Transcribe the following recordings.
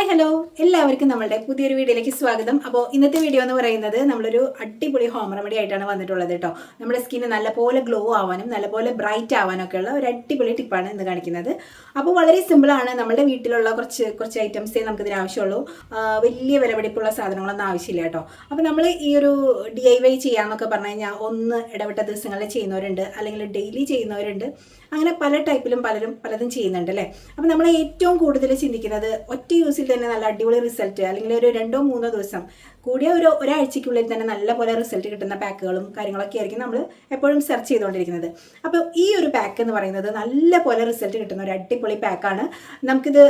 Hi hello എല്ലാവർക്കും നമ്മളുടെ പുതിയൊരു വീഡിയോയിലേക്ക് സ്വാഗതം. അപ്പോൾ ഇന്നത്തെ വീഡിയോ എന്ന് പറയുന്നത് നമ്മളൊരു അടിപൊളി ഹോം റെമഡി ആയിട്ടാണ് വന്നിട്ടുള്ളത് കേട്ടോ നമ്മുടെ സ്കിന്ന് നല്ലപോലെ ഗ്ലോ ആവാനും നല്ലപോലെ ബ്രൈറ്റ് ആവാനും ഒക്കെ ഉള്ള ഒരു അടിപൊളി ടിപ്പാണ് ഇന്ന് കാണിക്കുന്നത്. അപ്പോൾ വളരെ സിമ്പിളാണ് നമ്മുടെ വീട്ടിലുള്ള കുറച്ച് കുറച്ച് ഐറ്റംസേ നമുക്ക് ഇതിന് ആവശ്യമുള്ളൂ വലിയ വിലപിടിപ്പുള്ള സാധനങ്ങളൊന്നും ആവശ്യമില്ല കേട്ടോ അപ്പോൾ നമ്മൾ ഈ ഒരു ഡി ഐ വൈ ചെയ്യാന്നൊക്കെ പറഞ്ഞു കഴിഞ്ഞാൽ ഒന്ന് ഇടവിട്ട ദിവസങ്ങളിൽ ചെയ്യുന്നവരുണ്ട്. അല്ലെങ്കിൽ ഡെയിലി ചെയ്യുന്നവരുണ്ട്. അങ്ങനെ പല ടൈപ്പിലും പലരും പലതും ചെയ്യുന്നുണ്ട് അല്ലേ? അപ്പോൾ നമ്മൾ ഏറ്റവും കൂടുതൽ ചിന്തിക്കുന്നത് ഒറ്റ യൂസിൽ തന്നെ നല്ല അടിപൊളി റിസൾട്ട് അല്ലെങ്കിൽ ഒരു രണ്ടോ മൂന്നോ ദിവസം കൂടിയ ഒരു ഒരാഴ്ചയ്ക്കുള്ളിൽ തന്നെ നല്ലപോലെ റിസൾട്ട് കിട്ടുന്ന പാക്കുകളും കാര്യങ്ങളൊക്കെ ആയിരിക്കും നമ്മൾ എപ്പോഴും സെർച്ച് ചെയ്തുകൊണ്ടിരിക്കുന്നത്. അപ്പോൾ ഈ ഒരു പാക്ക് എന്ന് പറയുന്നത് നല്ല പോലെ റിസൾട്ട് കിട്ടുന്ന ഒരു അടിപൊളി പാക്കാണ് നമുക്കിത്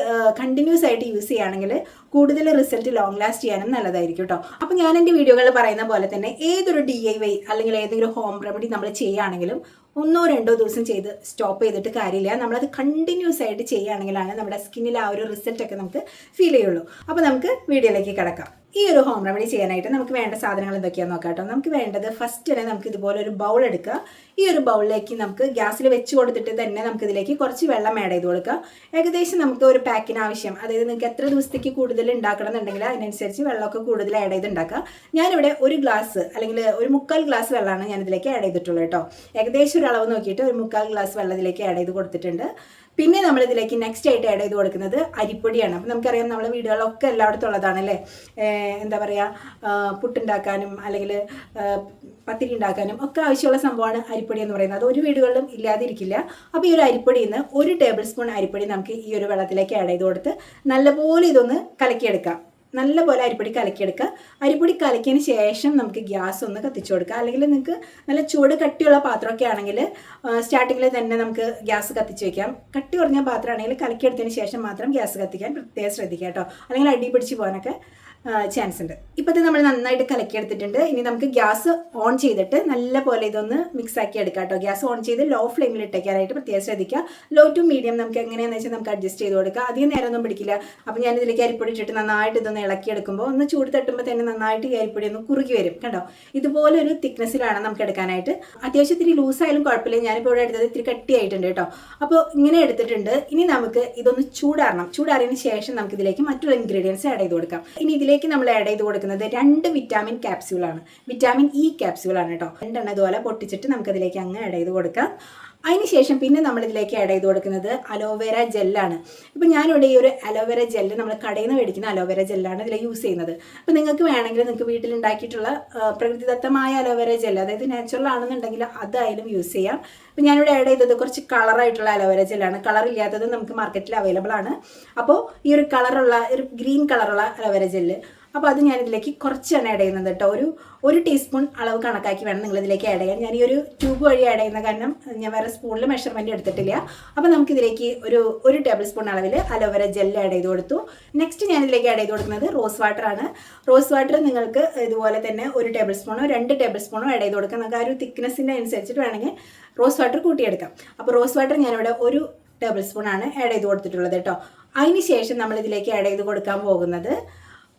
കണ്ടിന്യൂസ് ആയിട്ട് യൂസ് ചെയ്യുകയാണെങ്കിൽ കൂടുതൽ റിസൾട്ട് ലോങ് ലാസ്റ്റ് ചെയ്യാനും നല്ലതായിരിക്കും കേട്ടോ അപ്പോൾ ഞാൻ എന്റെ വീഡിയോകളിൽ പറയുന്ന പോലെ തന്നെ ഏതൊരു ഡി ഐ വൈ അല്ലെങ്കിൽ ഏതെങ്കിലും ഹോം റെമഡി നമ്മൾ ചെയ്യുകയാണെങ്കിലും ഒന്നോ രണ്ടോ ദിവസം ചെയ്ത് സ്റ്റോപ്പ് ചെയ്തിട്ട് കാര്യമില്ല. നമ്മളത് കണ്ടിന്യൂസ് ആയിട്ട് ചെയ്യുകയാണെങ്കിലാണ് നമ്മുടെ സ്കിന്നിൽ ആ ഒരു റിസൾട്ടൊക്കെ നമുക്ക് ഫീൽ ചെയ്യുള്ളൂ. അപ്പോൾ നമുക്ക് വീഡിയോയിലേക്ക് കിടക്കാം. ഈ ഒരു ഹോം റെമഡി ചെയ്യാനായിട്ട് നമുക്ക് വേണ്ട സാധനങ്ങൾ എന്തൊക്കെയാണെന്ന് നോക്കാം കേട്ടോ. നമുക്ക് വേണ്ടത് ഫസ്റ്റ് തന്നെ നമുക്ക് ഇതുപോലെ ഒരു ബൗൾ എടുക്കുക. ഈ ഒരു ബൗളിലേക്ക് നമുക്ക് ഗ്യാസിൽ വെച്ച് കൊടുത്തിട്ട് തന്നെ നമുക്ക് ഇതിലേക്ക് കുറച്ച് വെള്ളം ആഡ് ചെയ്ത് കൊടുക്കുക. ഏകദേശം നമുക്ക് ഒരു പാക്കിന് ആവശ്യം. അതായത് നിങ്ങൾക്ക് എത്ര ദിവസത്തേക്ക് കൂടുതൽ ഉണ്ടാക്കണം എന്നുണ്ടെങ്കിൽ അതിനനുസരിച്ച് വെള്ളമൊക്കെ കൂടുതൽ ആഡ് ചെയ്ത് ഉണ്ടാക്കുക. ഞാനിവിടെ ഒരു ഗ്ലാസ് അല്ലെങ്കിൽ ഒരു മുക്കാൽ ഗ്ലാസ് വെള്ളമാണ് ഞാൻ ഇതിലേക്ക് ആഡ് ചെയ്തിട്ടുള്ളൂ കേട്ടോ. ഏകദേശം ഒരു അളവ് നോക്കിയിട്ട് ഒരു മുക്കാൽ ഗ്ലാസ് വെള്ളം ഇതിലേക്ക് ആഡ് ചെയ്ത് കൊടുത്തിട്ടുണ്ട്. പിന്നെ നമ്മൾ ഇതിലേക്ക് നെക്സ്റ്റ് ആയിട്ട് ആഡ് ചെയ്ത് കൊടുക്കുന്നത് അരിപ്പൊടിയാണ്. അപ്പം നമുക്കറിയാം നമ്മുടെ വീടുകളൊക്കെ എല്ലായിടത്തും ഉള്ളതാണ് അല്ലേ എന്താ പറയുക പുട്ടുണ്ടാക്കാനും അല്ലെങ്കിൽ പത്തിരി ഉണ്ടാക്കാനും ഒക്കെ ആവശ്യമുള്ള സംഭവമാണ് അരിപ്പൊടി എന്ന് പറയുന്നത്. അത് ഒരു വീടുകളിലും ഇല്ലാതിരിക്കില്ല. അപ്പോൾ ഈ ഒരു അരിപ്പൊടിയിൽ നിന്ന് ഒരു ടേബിൾ സ്പൂൺ അരിപ്പൊടി നമുക്ക് ഈ ഒരു വെള്ളത്തിലേക്ക് ആഡ് ചെയ്ത് കൊടുത്ത് നല്ലപോലെ ഇതൊന്ന് കലക്കിയെടുക്കാം. നല്ലപോലെ അരിപ്പൊടി കലക്കിയെടുക്കുക. അരിപ്പൊടി കലക്കിയതിന് ശേഷം നമുക്ക് ഗ്യാസ് ഒന്ന് കത്തിച്ചു കൊടുക്കുക. അല്ലെങ്കിൽ നിങ്ങൾക്ക് നല്ല ചൂട് കട്ടിയുള്ള പാത്രമൊക്കെ ആണെങ്കിൽ സ്റ്റാർട്ടിങ്ങിൽ തന്നെ നമുക്ക് ഗ്യാസ് കത്തിച്ച് വെക്കാം. കട്ടി കുറഞ്ഞ പാത്രമാണെങ്കിൽ കലക്കിയെടുത്തതിന് ശേഷം മാത്രം ഗ്യാസ് കത്തിക്കാൻ പ്രത്യേകം ശ്രദ്ധിക്കുക കേട്ടോ. അല്ലെങ്കിൽ അടി പിടിച്ച് പോകാനൊക്കെ ചാൻസ് ഉണ്ട് ഇപ്പോൾ ഇത് നമ്മൾ നന്നായിട്ട് കലക്കി എടുത്തിട്ടുണ്ട് ഇനി നമുക്ക് ഗ്യാസ് ഓൺ ചെയ്തിട്ട് നല്ല പോലെ ഇതൊന്ന് മിക്സ് ആക്കി എടുക്കാം കേട്ടോ. ഗ്യാസ് ഓൺ ചെയ്ത് ലോ ഫ്ലെയിമിൽ ഇട്ടേക്കാനായിട്ട് പ്രത്യേകം ശ്രദ്ധിക്കുക. ലോ ടു മീഡിയം നമുക്ക് എങ്ങനെയാണെന്ന് വെച്ചാൽ നമുക്ക് അഡ്ജസ്റ്റ് ചെയ്ത് കൊടുക്കുക അധികം നേരമൊന്നും പിടിക്കില്ല. അപ്പോൾ ഞാൻ ഇതിലേക്ക് അരിപ്പൊടി ഇട്ടിട്ട് നന്നായിട്ട് ഇതൊന്ന് ഇളക്കി എടുക്കുമ്പോൾ ഒന്ന് ചൂട് തട്ടുമ്പോൾ തന്നെ നന്നായിട്ട് ഈ അരിപ്പൊടി ഒന്ന് കുറുകി വരും കേട്ടോ ഇതുപോലെ ഒരു തിക്നെസ്സിലാണ് നമുക്ക് എടുക്കാനായിട്ട്. അത്യാവശ്യം ഇത്തിരി ലൂസായാലും കുഴപ്പമില്ല. ഞാനിപ്പോൾ ഇവിടെ എടുത്തത് ഇത്തിരി കട്ടിയായിട്ടുണ്ട് കേട്ടോ. അപ്പോൾ ഇങ്ങനെ എടുത്തിട്ടുണ്ട്. ഇനി നമുക്ക് ഇതൊന്ന് ചൂടാറണം. ചൂടാറിയതിന് ശേഷം നമുക്ക് ഇതിലേക്ക് മറ്റുള്ള ഇൻഗ്രീഡിയൻസ് ആഡ് ചെയ്ത് കൊടുക്കാം. ഇനി ഇതിലേക്ക് നമ്മൾ ആഡ് ചെയ്ത് കൊടുക്കുന്നത് രണ്ട് വിറ്റാമിൻ ക്യാപ്സ്യൂളാണ് വിറ്റാമിൻ ഇ ക്യാപ്സ്യൂളാണ് കേട്ടോ. രണ്ടെണ്ണം ഇതുപോലെ പൊട്ടിച്ചിട്ട് നമുക്ക് അതിലേക്ക് അങ്ങ് ആഡ് ചെയ്ത് കൊടുക്കാം. അതിനുശേഷം പിന്നെ നമ്മളിതിലേക്ക് ആഡ് ചെയ്ത് കൊടുക്കുന്നത് അലോവേര ജെല്ലാണ് ഇപ്പം ഞാനിവിടെ ഈ ഒരു അലോവേര ജെല്ല് നമ്മൾ കടയിൽ നിന്ന് മേടിക്കുന്ന അലോവേര ജെല്ലാണ് ഇതിൽ യൂസ് ചെയ്യുന്നത്. അപ്പം നിങ്ങൾക്ക് വേണമെങ്കിൽ നിങ്ങൾക്ക് വീട്ടിൽ ഉണ്ടാക്കിയിട്ടുള്ള പ്രകൃതിദത്തമായ അലോവേര ജെല്ല് അതായത് നാച്ചുറൽ ആണെന്നുണ്ടെങ്കിൽ അതായാലും യൂസ് ചെയ്യാം. അപ്പം ഞാനിവിടെ ആഡ് ചെയ്തത് കുറച്ച് കളറായിട്ടുള്ള അലോവേര ജെല്ലാണ് കളർ ഇല്ലാത്തത് നമുക്ക് മാർക്കറ്റിൽ അവൈലബിൾ ആണ്. അപ്പോൾ ഈ ഒരു കളറുള്ള ഒരു ഗ്രീൻ കളറുള്ള അലോവേര ജെല്ല് അപ്പോൾ അത് ഞാൻ ഇതിലേക്ക് കുറച്ചാണ് ആഡ് ചെയ്യുന്നത് കേട്ടോ. ഒരു ഒരു ടീസ്പൂൺ അളവ് കണക്കാക്കി വേണം നിങ്ങൾ ഇതിലേക്ക് ആഡ് ചെയ്യാൻ. ഞാൻ ഈ ഒരു ട്യൂബ് വഴി ആഡ് ചെയ്യുന്ന കാരണം ഞാൻ വേറെ സ്പൂണിൽ മെഷർമെന്റ് എടുത്തിട്ടില്ല. അപ്പോൾ നമുക്ക് ഇതിലേക്ക് ഒരു ഒരു ടേബിൾ സ്പൂൺ അളവിൽ അലോവേര ജെൽ ആഡ് ചെയ്ത് കൊടുത്തു. നെക്സ്റ്റ് ഞാൻ ഇതിലേക്ക് ആഡ് ചെയ്ത് കൊടുക്കുന്നത് റോസ് വാട്ടർ ആണ്. റോസ് വാട്ടർ നിങ്ങൾക്ക് ഇതുപോലെ തന്നെ ഒരു ടേബിൾ സ്പൂണോ രണ്ട് ടേബിൾ സ്പൂണോ ആഡ് ചെയ്ത് കൊടുക്കാം. നമുക്ക് ആ ഒരു തിക്നെസ്സിന്റെ അനുസരിച്ചിട്ട് വേണമെങ്കിൽ റോസ് വാട്ടർ കൂട്ടിയെടുക്കാം. അപ്പോൾ റോസ് വാട്ടർ ഞാനിവിടെ ഒരു ടേബിൾ സ്പൂൺ ആണ് ആഡ് ചെയ്ത് കൊടുത്തിട്ടുള്ളത് കേട്ടോ. അതിന് ശേഷം നമ്മൾ ഇതിലേക്ക് ആഡ് ചെയ്ത് കൊടുക്കാൻ പോകുന്നത്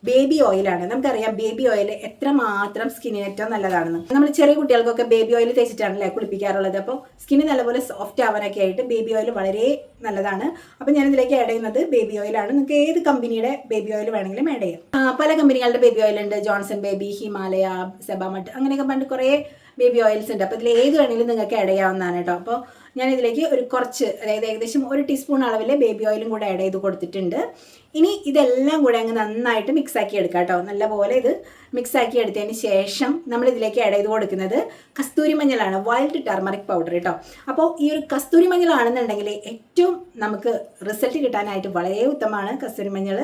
ബേബി ഓയിലാണ് നമുക്കറിയാം ബേബി ഓയിൽ എത്രമാത്രം സ്കിന്നിന് ഏറ്റവും നല്ലതാണെന്ന്. നമ്മൾ ചെറിയ കുട്ടികൾക്കൊക്കെ ബേബി ഓയിൽ തേച്ചിട്ടാണല്ലേ കുളിപ്പിക്കാറുള്ളത്. അപ്പോൾ സ്കിന്ന് നല്ലപോലെ സോഫ്റ്റ് ആവാനൊക്കെ ആയിട്ട് ബേബി ഓയിൽ വളരെ നല്ലതാണ്. അപ്പോൾ ഞാൻ ഇതിലേക്ക് ആഡ് ചെയ്യുന്നത് ബേബി ഓയിലാണ് നിങ്ങൾക്ക് ഏത് കമ്പനിയുടെ ബേബി ഓയിൽ വേണമെങ്കിലും ആഡ് ചെയ്യാം. പല കമ്പനികളുടെ ബേബി ഓയിൽ ഉണ്ട്. ജോൺസൺ ബേബി ഹിമാലയ സെബാമട്ട് അങ്ങനെയൊക്കെ പണ്ട് കുറേ ബേബി ഓയിൽസ് ഉണ്ട്. അപ്പോൾ ഇതിൽ ഏത് വേണമെങ്കിലും നിങ്ങൾക്ക് ആഡ് ചെയ്യാവുന്നതാണ് കേട്ടോ. അപ്പോൾ ഞാൻ ഇതിലേക്ക് ഒരു കുറച്ച് അതായത് ഏകദേശം ഒരു ടീസ്പൂൺ അളവിൽ ബേബി ഓയിലും കൂടെ ആഡ് ചെയ്ത് കൊടുത്തിട്ടുണ്ട്. ഇനി ഇതെല്ലാം കൂടെ അങ്ങ് നന്നായിട്ട് മിക്സ് ആക്കി എടുക്കാം കേട്ടോ. നല്ലപോലെ ഇത് മിക്സ് ആക്കി എടുത്തതിന് ശേഷം നമ്മൾ ഇതിലേക്ക് ആഡ് ചെയ്ത് കൊടുക്കുന്നത് കസ്തൂരി മഞ്ഞളാണ്. വൈൽഡ് ടർമറിക് പൗഡർ കേട്ടോ. അപ്പോൾ ഈ ഒരു കസ്തൂരി മഞ്ഞളാണെന്നുണ്ടെങ്കിൽ ഏറ്റവും നമുക്ക് റിസൾട്ട് കിട്ടാനായിട്ട് വളരെ ഉത്തമമാണ് കസ്തൂരി മഞ്ഞൾ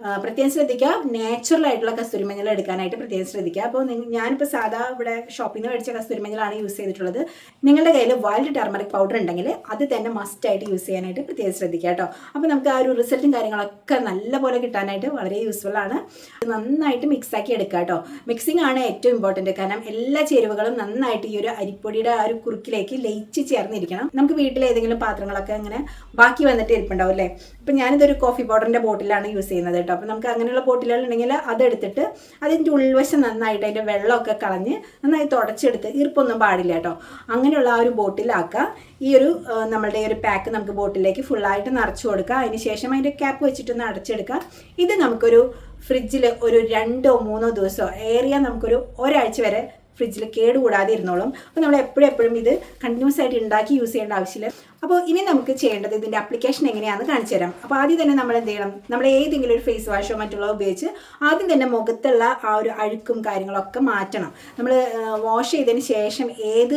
പ്രത്യേകം ശ്രദ്ധിക്കുക. നാച്ചുറൽ ആയിട്ടുള്ള കസ്തൂരി മഞ്ഞൾ എടുക്കാനായിട്ട് പ്രത്യേകം ശ്രദ്ധിക്കുക. അപ്പോൾ ഞാനിപ്പോൾ സാധാ ഇവിടെ ഷോപ്പിൽ നിന്ന് മേടിച്ച കസ്തൂരി മഞ്ഞളാണ് യൂസ് ചെയ്തിട്ടുള്ളത്. നിങ്ങളുടെ കയ്യിൽ വൈൽഡ് ടർമറിക് പൗഡർ ഉണ്ടെങ്കിൽ അത് തന്നെ മസ്റ്റ് ആയിട്ട് യൂസ് ചെയ്യാനായിട്ട് പ്രത്യേകം ശ്രദ്ധിക്കുക കേട്ടോ. അപ്പോൾ നമുക്ക് ആ ഒരു റിസൾട്ടും കാര്യങ്ങളൊക്കെ നല്ലപോലെ കിട്ടാനായിട്ട് വളരെ യൂസ്ഫുൾ ആണ്. നന്നായിട്ട് മിക്സാക്കി എടുക്കുക കേട്ടോ. മിക്സിംഗ് ആണ് ഏറ്റവും ഇമ്പോർട്ടന്റ് കാരണം എല്ലാ ചേരുവകളും നന്നായിട്ട് ഈ ഒരു അരിപ്പൊടിയുടെ ആ ഒരു കുറുക്കിലേക്ക് ലയിച്ച് ചേർന്നിരിക്കണം. നമുക്ക് വീട്ടിലെ ഏതെങ്കിലും പാത്രങ്ങളൊക്കെ അങ്ങനെ ബാക്കി വന്നിട്ട് ഇരിപ്പുണ്ടാവും അല്ലേ? ഇപ്പം ഞാനിതൊരു കോഫി പൗഡറിന്റെ ബോട്ടിലാണ് യൂസ് ചെയ്യുന്നത് കേട്ടോ. അപ്പോൾ നമുക്ക് അങ്ങനെയുള്ള പോട്ടിലുണ്ടെങ്കിൽ അതെടുത്തിട്ട് അതിന്റെ ഉൾവശം നന്നായിട്ട് അതിന്റെ വെള്ളമൊക്കെ കളഞ്ഞ് നന്നായി തുടച്ചെടുത്ത് ഈർപ്പൊന്നും പാടില്ല കേട്ടോ. അങ്ങനെയുള്ള ആ ഒരു ബോട്ടിലാക്കുക ഈ ഒരു നമ്മളുടെ ഒരു പാക്ക് നമുക്ക് ബോട്ടിലേക്ക് ഫുള്ളായിട്ട് നിറച്ചു കൊടുക്കുക അതിന് ശേഷം അതിന്റെ ക്യാപ്പ് വെച്ചിട്ടൊന്ന് അടച്ചെടുക്കുക ഇത് നമുക്കൊരു ഫ്രിഡ്ജിൽ ഒരു രണ്ടോ മൂന്നോ ദിവസമോ ഏറിയ നമുക്കൊരു ഒരാഴ്ച വരെ ഫ്രിഡ്ജിൽ കേടുകൂടാതെ ഇരുന്നോളും. അപ്പോൾ നമ്മൾ എപ്പോഴും എപ്പോഴും ഇത് കണ്ടിന്യൂസ് ആയിട്ട് ഉണ്ടാക്കി യൂസ് ചെയ്യേണ്ട ആവശ്യമില്ല. അപ്പോൾ ഇനി നമുക്ക് ചെയ്യേണ്ടത് ഇതിന്റെ അപ്ലിക്കേഷൻ എങ്ങനെയാണെന്ന് കാണിച്ചു തരാം. അപ്പോൾ ആദ്യം തന്നെ നമ്മൾ എന്ത് ചെയ്യണം? നമ്മൾ ഏതെങ്കിലും ഒരു ഫേസ് വാഷോ മറ്റുള്ളവ ഉപയോഗിച്ച് ആദ്യം തന്നെ മുഖത്തുള്ള ആ ഒരു അഴുക്കും കാര്യങ്ങളൊക്കെ മാറ്റണം. നമ്മൾ വാഷ് ചെയ്തതിന് ശേഷം ഏത്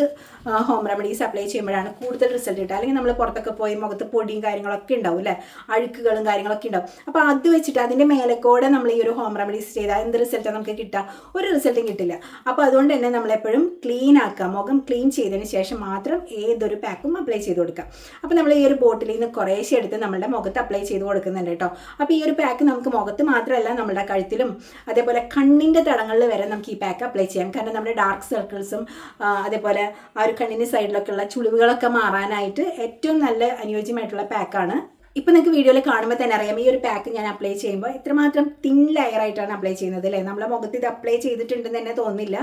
ഹോം റെമഡീസ് അപ്ലൈ ചെയ്യുമ്പോഴാണ് കൂടുതൽ റിസൾട്ട് കിട്ടുക. അല്ലെങ്കിൽ നമ്മൾ പുറത്തൊക്കെ പോയി മുഖത്ത് പൊടിയും കാര്യങ്ങളൊക്കെ ഉണ്ടാവും അല്ലേ? അഴുക്കുകളും കാര്യങ്ങളൊക്കെ ഉണ്ടാവും. അപ്പോൾ അത് വെച്ചിട്ട് അതിന്റെ മേലെക്കൂടെ നമ്മൾ ഈ ഒരു ഹോം റെമഡീസ് ചെയ്താൽ എന്ത് റിസൾട്ടാണ് നമുക്ക് കിട്ടുക? ഒരു റിസൾട്ടും കിട്ടില്ല. അപ്പോൾ അതുകൊണ്ട് തന്നെ നമ്മളെപ്പോഴും ക്ലീൻ ആക്കുക. മുഖം ക്ലീൻ ചെയ്തതിന് ശേഷം മാത്രം ഏതൊരു പാക്കും അപ്ലൈ ചെയ്ത് കൊടുക്കുക. അപ്പോൾ നമ്മൾ ഈ ഒരു ബോട്ടിൽ നിന്ന് കുറേശ്ശെ എടുത്ത് നമ്മുടെ മുഖത്ത് അപ്ലൈ ചെയ്ത് കൊടുക്കുന്നുണ്ട് കേട്ടോ. അപ്പോൾ ഈ ഒരു പാക്ക് നമുക്ക് മുഖത്ത് മാത്രമല്ല നമ്മുടെ കഴുത്തിലും അതേപോലെ കണ്ണിന്റെ തടങ്ങളിൽ വരെ നമുക്ക് ഈ പാക്ക് അപ്ലൈ ചെയ്യാം. കാരണം നമ്മുടെ ഡാർക്ക് സർക്കിൾസും അതേപോലെ ആ ഒരു കണ്ണിന്റെ സൈഡിലൊക്കെയുള്ള ചുളിവുകളൊക്കെ മാറാനായിട്ട് ഏറ്റവും നല്ല അനുയോജ്യമായിട്ടുള്ള പാക്കാണ് ഇപ്പം നിങ്ങൾക്ക് വീഡിയോയിൽ കാണുമ്പോൾ തന്നെ അറിയാം. ഈ ഒരു പാക്ക് ഞാൻ അപ്ലൈ ചെയ്യുമ്പോൾ ഇത്രമാത്രം തിൻ ലെയർ ആയിട്ടാണ് അപ്ലൈ ചെയ്യുന്നത് അല്ലേ? നമ്മളെ മുഖത്ത് ഇത് അപ്ലൈ ചെയ്തിട്ടുണ്ടെന്ന് തന്നെ തോന്നില്ല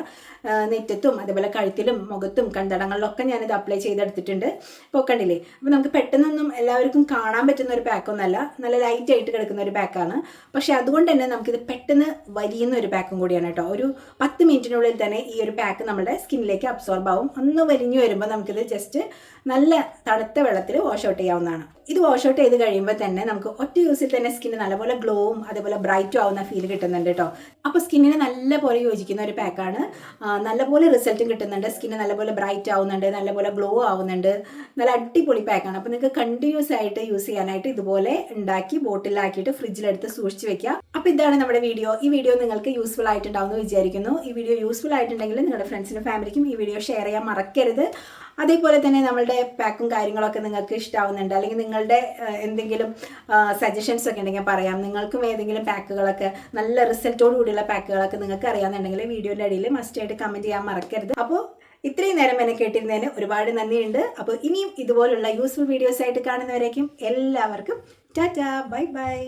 നെറ്റത്തും അതുപോലെ കഴുത്തിലും മുഖത്തും കണ്ടടങ്ങളിലൊക്കെ ഞാനിത് അപ്ലൈ ചെയ്തെടുത്തിട്ടുണ്ട്. ഇപ്പോൾ കണ്ടില്ലേ? അപ്പോൾ നമുക്ക് പെട്ടെന്നൊന്നും എല്ലാവർക്കും കാണാൻ പറ്റുന്ന ഒരു പാക്കൊന്നല്ല നല്ല ലൈറ്റ് ആയിട്ട് കിടക്കുന്ന ഒരു പാക്കാണ് പക്ഷേ അതുകൊണ്ട് തന്നെ നമുക്കിത് പെട്ടെന്ന് വലിയുന്ന ഒരു പാക്കും കൂടിയാണ് കേട്ടോ. ഒരു പത്ത് മിനിറ്റിനുള്ളിൽ തന്നെ ഈ ഒരു പാക്ക് നമ്മുടെ സ്കിന്നിലേക്ക് അബ്സോർബ് ആവും. ഒന്ന് വലിഞ്ഞു വരുമ്പോൾ നമുക്കിത് ജസ്റ്റ് നല്ല തണുത്ത വെള്ളത്തിൽ വാഷ് ഔട്ട് ചെയ്യാവുന്നതാണ്. ഇത് വാഷ് ഔട്ട് ചെയ്ത് കഴിയുമ്പോൾ തന്നെ നമുക്ക് ഒറ്റ യൂസിൽ തന്നെ സ്കിന്ന് നല്ലപോലെ ഗ്ലോവും അതേപോലെ ബ്രൈറ്റും ആവുന്ന ഫീൽ കിട്ടുന്നുണ്ട് കേട്ടോ അപ്പോൾ സ്കിന്നിന് നല്ലപോലെ യോജിക്കുന്ന ഒരു പാക്കാണ് നല്ലപോലെ റിസൾട്ടും കിട്ടുന്നുണ്ട്. സ്കിന്ന് നല്ലപോലെ ബ്രൈറ്റ് ആവുന്നുണ്ട് നല്ലപോലെ ഗ്ലോ ആവുന്നുണ്ട്. നല്ല അടിപൊളി പാക്കാണ് അപ്പോൾ നിങ്ങൾക്ക് കണ്ടിന്യൂസ് ആയിട്ട് യൂസ് ചെയ്യാനായിട്ട് ഇതുപോലെ ഉണ്ടാക്കി ബോട്ടിലാക്കിയിട്ട് ഫ്രിഡ്ജിലെടുത്ത് സൂക്ഷിച്ച് വെക്കുക. അപ്പോൾ ഇതാണ് നമ്മുടെ വീഡിയോ ഈ വീഡിയോ നിങ്ങൾക്ക് യൂസ്ഫുൾ ആയിട്ടുണ്ടാവും എന്ന് വിചാരിക്കുന്നു. ഈ വീഡിയോ യൂസ്ഫുൾ ആയിട്ടുണ്ടെങ്കിൽ നിങ്ങളുടെ ഫ്രണ്ട്സിനും ഫാമിലിക്കും ഈ വീഡിയോ ഷെയർ ചെയ്യാൻ മറക്കരുത്. അതേപോലെ തന്നെ നമ്മളുടെ പാക്കും കാര്യങ്ങളൊക്കെ നിങ്ങൾക്ക് ഇഷ്ടമാവുന്നുണ്ട് അല്ലെങ്കിൽ നിങ്ങളുടെ എന്തെങ്കിലും സജഷൻസ് ഒക്കെ ഉണ്ടെങ്കിൽ പറയാം. നിങ്ങൾക്കും ഏതെങ്കിലും പാക്കുകളൊക്കെ നല്ല റിസൾട്ടോട് കൂടിയുള്ള പാക്കുകളൊക്കെ നിങ്ങൾക്ക് അറിയാമെന്നുണ്ടെങ്കിൽ വീഡിയോയുടെ അടിയിൽ മസ്റ്റായിട്ട് കമന്റ് ചെയ്യാൻ മറക്കരുത്. അപ്പോൾ ഇത്രയും നേരം എന്നെ കേട്ടിരുന്നതിന് ഒരുപാട് നന്ദിയുണ്ട്. അപ്പോൾ ഇനിയും ഇതുപോലുള്ള യൂസ്ഫുൾ വീഡിയോസ് ആയിട്ട് കാണുന്നവരേക്കും എല്ലാവർക്കും ടാറ്റാ ബൈ ബൈ.